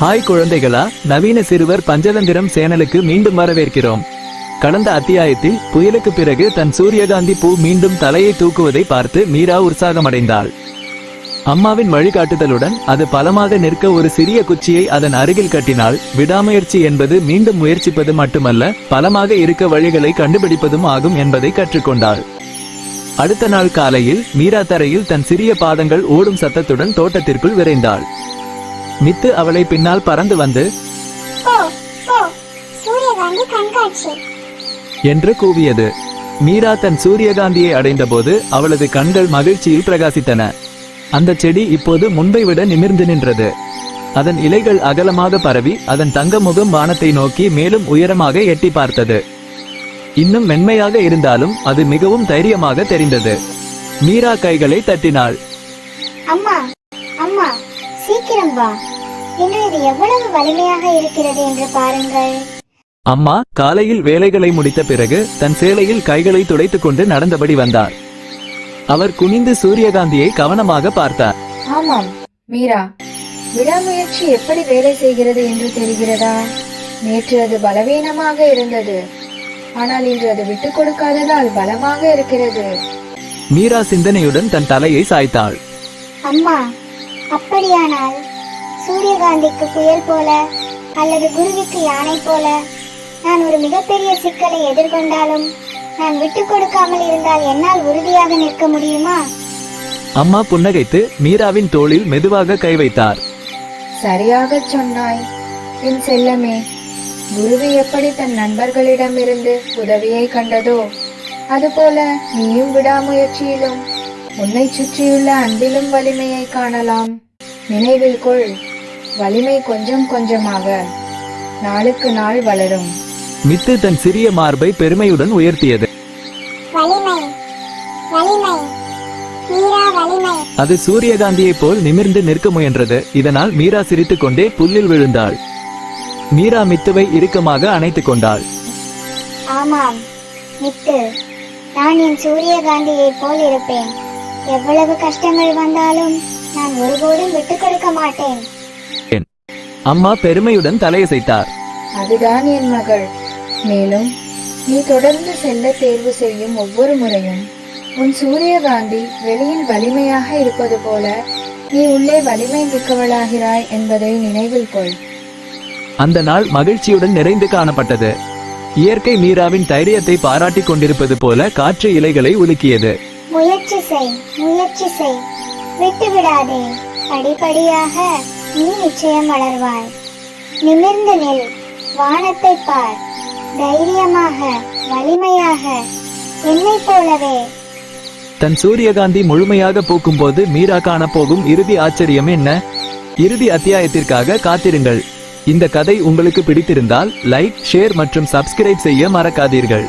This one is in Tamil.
ஹாய் குழந்தைகளா நவீன சிறுவர் பஞ்சதந்திரம் சேனலுக்கு மீண்டும் வரவேற்கிறோம். கடந்த அத்தியாயத்தில் புயலுக்கு பிறகு தன் சூரியகாந்தி பூ மீண்டும் தலையை தூக்குவதை பார்த்து மீரா உற்சாகமடைந்தாள். அம்மாவின் வழிகாட்டுதலுடன் அது பலமாக நிற்க ஒரு சிறிய குச்சியை அதன் அருகில் கட்டினாள். விடாமுயற்சி என்பது மீண்டும் முயற்சிப்பது மட்டுமல்ல பலமாக இருக்க வழிகளை கண்டுபிடிப்பதும் ஆகும் என்பதை கற்றுக்கொண்டாள். அடுத்த நாள் காலையில் மீரா தரையில் தன் சிறிய பாதங்கள் ஓடும் சத்தத்துடன் தோட்டத்திற்குள் விரைந்தாள். மித்து அவளை பின்னால் பறந்து வந்து என்று கூவியது. மீரா தன் சூரியகாந்தியை அடைந்தபோது அவளது கண்கள் மகிழ்ச்சியில் பிரகாசித்தன. அந்த செடி இப்போது முன்பை விட நிமிர்ந்து நின்றது. அதன் இலைகள் அகலமாக பரவி அதன் தங்க முகம் வானத்தை நோக்கி மேலும் உயரமாக எட்டி பார்த்தது. இன்னும் மென்மையாக இருந்தாலும் அது மிகவும் தைரியமாக தெரிந்தது. மீரா கைகளை தட்டினாள். அம்மா அம்மா. சீக்கிரம் வா. இன்று இது எவ்வளவு வலிமையாக இருக்கிறது என்று பாருங்கள். அம்மா காலையில் வேலைகளை முடித்த பிறகு தன் சேலையில் கைகளை துடைத்துக் கொண்டு நடந்தபடி வந்தார். அவர் குனிந்து சூரியகாந்தியை கவனமாக பார்த்தார். ஆமாம். மீரா விடாமுயற்சி எப்படி வேலை செய்கிறது என்று தெரிகிறதா? நேற்று அது பலவீனமாக இருந்தது. ஆனால் இன்று அது விட்டுக் கொடுக்காததால் பலமாக இருக்கிறது. மீரா சிந்தனையுடன் தன் தலையை சாய்த்தாள். அம்மா அப்படியானால் சூரியகாந்திக்கு புயல் போல அல்லது குருவிக்கு யானை போல நான் ஒரு மிகப்பெரிய சிக்கலை எதிர்கொண்டாலும் நான் விட்டுக் கொடுக்காமல் இருந்தால் என்னால் உறுதியாக நிற்க முடியுமா? அம்மா புன்னகைத்து மீராவின் தோளில் மெதுவாக கை வைத்தார். சரியாகச் சொன்னாய். என் செல்லமே குருவி எப்படி தன் நண்பர்களிடமிருந்து உதவியை கண்டதோ அதுபோல நீயும் விடாமுயற்சியிலும் உன்னை சுற்றியுள்ள அன்பிலும் வலிமையை காணலாம். நினைவில் கொள் வலிமை கொஞ்சம் கொஞ்சமாக நாளுக்கு நாள் வளரும். மித்து தன் சிறிய மார்பை பெருமையுடன் உயர்த்தியது. அது சூரியகாந்தியைப் போல் நிமிர்ந்து நிற்க முயன்றது. இதனால் மீரா சிரித்துக் கொண்டே புல்லில் விழுந்தாள். மீரா மித்துவை இறுக்கமாக அணைத்துக் கொண்டாள். ஆமாம் மித்து நான் என் சூரியகாந்தியைப் போல் இருப்பேன். எவ்வளவு கஷ்டங்கள் வந்தாலும் நான் ஒருபோதும் விட்டுக் கொடுக்க மாட்டேன். அம்மா பெருமையுடன் தலையசைத்தார். அதுதான் என் மகள். மேலும் நீ தொடர்ந்து செல்ல தேர்வு செய்யும் ஒவ்வொரு முறையும் உன் சூரியகாந்தி வெளியில் வலிமையாக இருப்பது போல நீ உள்ளே வலிமை மிக்கவளாகிறாய் என்பதை நினைவில் கொள். அந்த நாள் மகிழ்ச்சியுடன் நிறைந்து காணப்பட்டது. இயற்கை மீராவின் தைரியத்தை பாராட்டிக் கொண்டிருப்பது போல காற்று இலைகளை உலுக்கியது. முயற்சி செய் முயற்சி செய். விட்டுவிடாதே. படிப்படியாக நீ நிச்சயம் வளர்வாய். நிமிர்ந்து நில். வானத்தை பார். தைரியமாக வலிமையாக. என்னை போலவே. தன் சூரியகாந்தி முழுமையாக பூக்கும்போது மீரா காணப்போகும் இறுதி ஆச்சரியம் என்ன? இறுதி அத்தியாயத்திற்காக காத்திருங்கள். இந்த கதை உங்களுக்கு பிடித்திருந்தால் லைக் ஷேர் மற்றும் சப்ஸ்கிரைப் செய்ய மறக்காதீர்கள்.